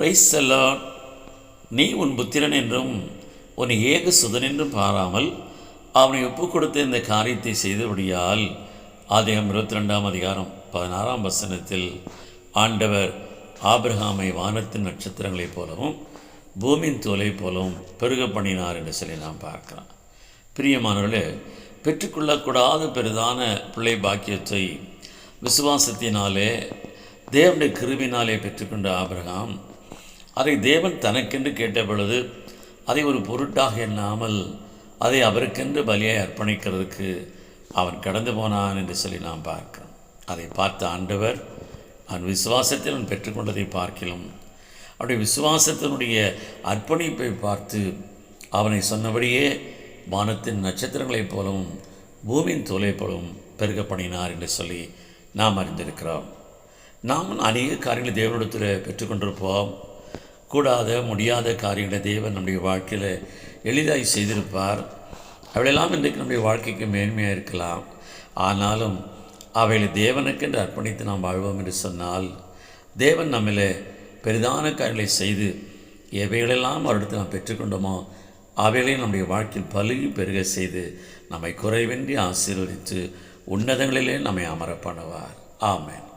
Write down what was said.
Price செல்லான் நீ உன் புத்திரன் என்றும் உன் ஏக சுதன் என்றும் பாராமல் அவனை ஒப்புக் கொடுத்த இந்த காரியத்தை செய்தபடியால் அதிகம் இருபத்தி ரெண்டாம் அதிகாரம் பதினாறாம் வசனத்தில் ஆண்டவர் ஆபிரகாமை வானத்தின் நட்சத்திரங்களைப் போலவும் பூமியின் தோலைப் போலவும் பெருக பண்ணினார் என்று சொல்லி நாம் பார்க்கலாம் பிரியமானவர்களே பெற்றுக்கொள்ளக்கூடாத பெரிதான பிள்ளை பாக்கியத்தை விசுவாசத்தினாலே தேவனுடைய கிருவினாலே பெற்றுக்கொண்ட ஆபிரகாம் அதை தேவன் தனக்கென்று கேட்ட பொழுது அதை ஒரு பொருட்டாக எண்ணாமல் அதை அவருக்கென்று பலியாய் அர்ப்பணிக்கிறதுக்கு அவன் கடந்து போனான் என்று சொல்லி நாம் பார்க்கிறோம். அதை பார்த்த ஆண்டவர் அவன் விசுவாசத்தில் அவன் பெற்றுக்கொண்டதை பார்க்கலாம் அவருடைய விசுவாசத்தினுடைய அர்ப்பணிப்பை பார்த்து அவனை சொன்னபடியே வானத்தின் நட்சத்திரங்களைப் போலவும் பூமியின் தோலை போலவும் பெருக பண்ணினார் என்று சொல்லி நாம் அறிந்திருக்கிறோம். நாம் அநேக காரியங்களை தேவனிடத்தில் பெற்றுக்கொண்டிருப்போம். கூடாத முடியாத காரியங்களை தேவன் நம்முடைய வாழ்க்கையில் எளிதாய் செய்திருப்பார். அவையெல்லாம் இன்றைக்கு நம்முடைய வாழ்க்கைக்கு மேன்மையாக இருக்கலாம். ஆனாலும் அவைகளை தேவனுக்கென்று அர்ப்பணித்து நாம் வாழ்வோம் என்று சொன்னால் தேவன் நம்மள பெரிதான காரியங்களை செய்து எவைகளெல்லாம் அவரிடத்தில் நாம் பெற்றுக்கொண்டோமோ அவைகளையும் நம்முடைய வாழ்க்கையில் பழுகி பெருக செய்து நம்மை குறைவின்றி ஆசீர்வதித்து உன்னதங்களிலே நம்மை அமர பண்ணுவார்.